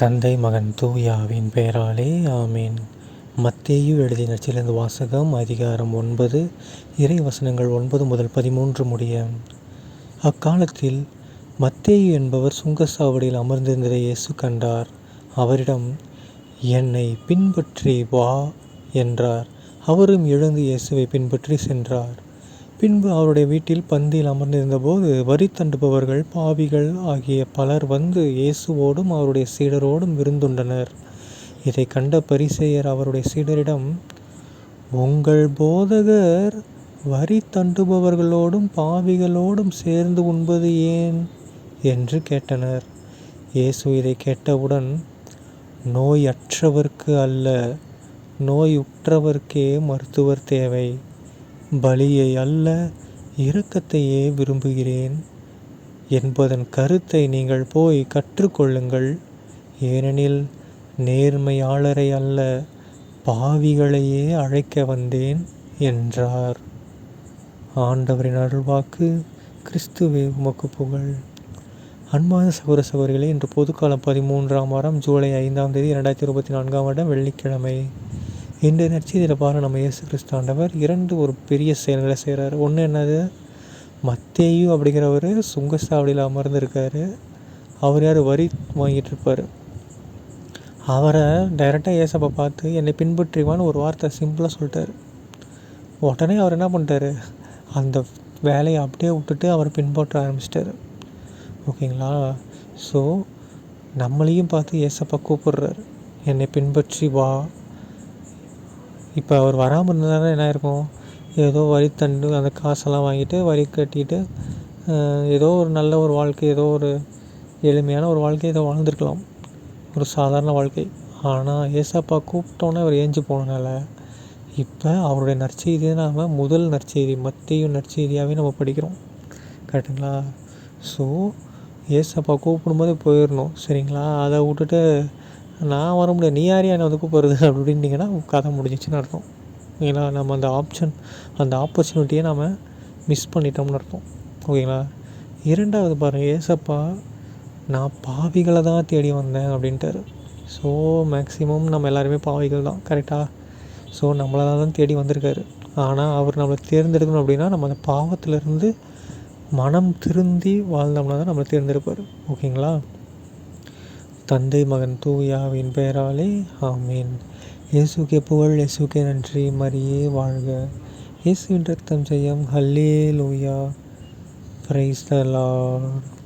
தந்தை மகன் தூயாவின் பெயராலே ஆமீன். மத்தேயு எழுதிய நச்சிலிருந்து வாசகம் அதிகாரம் ஒன்பது இறை வசனங்கள் ஒன்பது முதல் பதிமூன்று முடிய. அக்காலத்தில் மத்தேயு என்பவர் சுங்கசாவடியில் அமர்ந்திருந்ததை இயேசு கண்டார். அவரிடம் என்னை பின்பற்றி வா என்றார். அவரும் எழுந்து இயேசுவை பின்பற்றி சென்றார். பின்பு அவருடைய வீட்டில் பந்தியில் அமர்ந்திருந்தபோது வரி தண்டுபவர்கள் பாவிகள் ஆகிய பலர் வந்து இயேசுவோடும் அவருடைய சீடரோடும் விருந்துண்டனர். இதை கண்ட பரிசெயர் அவருடைய சீடரிடம் உங்கள் போதகர் வரி தண்டுபவர்களோடும் பாவிகளோடும் சேர்ந்து உண்பது ஏன் என்று கேட்டனர். இயேசு இதை கேட்டவுடன் நோயற்றவர்க்கு அல்ல நோயுற்றவர்க்கே மருத்துவர் தேவை. பலியை அல்ல இரக்கத்தையே விரும்புகிறேன். என்பதன் கருத்தை நீங்கள் போய் கற்றுக்கொள்ளுங்கள். ஏனெனில் நேர்மையாளரை அல்ல பாவிகளையே அழைக்க வந்தேன் என்றார். ஆண்டவரின் அருள்வாக்கு கிறிஸ்துவே உமக்கு புகழ். அன்பான சகோதர சகோதரிகளே இன்று பொதுக்காலம் பதிமூன்றாம் வாரம் ஜூலை ஐந்தாம் தேதி இரண்டாயிரத்தி இருபத்தி நான்காம் வருடம் வெள்ளிக்கிழமை. இந்த நற்செய்தியில் பாருங்கள் நம்ம இயேசு கிறிஸ்தாண்டவர் இரண்டு ஒரு பெரிய செயல்களை செய்கிறார் ஒன்று என்னது? மத்தேயு அப்படிங்கிறவர் சுங்கசாவடியில் அமர்ந்திருக்கார். அவர் யார்? வரி வாங்கிட்டு இருப்பார் அவரை டைரெக்டாக ஏசப்பை பார்த்து என்னை பின்பற்றிவான்னு ஒரு வார்த்தை சிம்பிளாக சொல்லிட்டார். உடனே அவர் என்ன பண்ணிட்டாரு? அந்த வேலையை அப்படியே விட்டுட்டு அவர் பின்பற்ற ஆரம்பிச்சிட்டாரு. ஓகேங்களா? ஸோ நம்மளையும் பார்த்து ஏசப்பா கூப்பிடுறாரு. என்னை பின்பற்றி வா. இப்போ அவர் வராமல் இருந்தாருன்னா என்ன இருக்கும் ஏதோ வரி தண்டு அந்த காசெல்லாம் வாங்கிட்டு வரி கட்டிட்டு ஏதோ ஒரு நல்ல ஒரு வாழ்க்கை ஏதோ ஒரு எளிமையான ஒரு வாழ்க்கை ஏதோ வாழ்ந்துருக்கலாம். ஒரு சாதாரண வாழ்க்கை. ஆனால் ஏசப்பா கூப்பிட்டோன்னே அவர் ஏஞ்சி போனனால இப்போ அவருடைய நற்செய்தியை நாம் முதல் நற்செய்தி மத்தியும் நற்செய்தியாகவே நம்ம படிக்கிறோம். கரெக்டுங்களா? ஸோ ஏசப்பா கூப்பிடும்போது போயிடணும். சரிங்களா? அதை விட்டுட்டு நான் வர முடியாது. நீ யாரையா என்னை வந்து கூப்பிட்றது அப்படின்ட்டிங்கன்னா கதை முடிஞ்சிச்சுன்னு அர்த்தம். ஓகேங்களா நம்ம அந்த ஆப்ஷன் அந்த ஆப்பர்ச்சுனிட்டியை நம்ம மிஸ் பண்ணிட்டோம்னு அர்த்தம். ஓகேங்களா? இரண்டாவது பாருங்கள் ஏசப்பா நான் பாவிகளை தான் தேடி வந்தேன் அப்படின்ட்டாரு. ஸோ மேக்ஸிமம் நம்ம எல்லாருமே பாவிகள் தான் கரெக்டாக ஸோ நம்மளை தான் தேடி வந்திருக்காரு. ஆனால் அவர் நம்மளை தேர்ந்தெடுக்கணும் அப்படின்னா நம்ம அந்த பாவத்திலேருந்து மனம் திருந்தி வாழ்ந்தோம்னா தான் நம்மளை தேர்ந்தெடுப்பார். ஓகேங்களா? தந்தை மகன் தூயாவின் பெயராலே ஆமீன். இயேசுக்கே புகழ் இயேசுக்கே நன்றி. மரியே வாழ்க. இயேசுவின் ரத்தம் செய்யும் ஹல்லே லூயா பிரைஸ் த லார்ட்.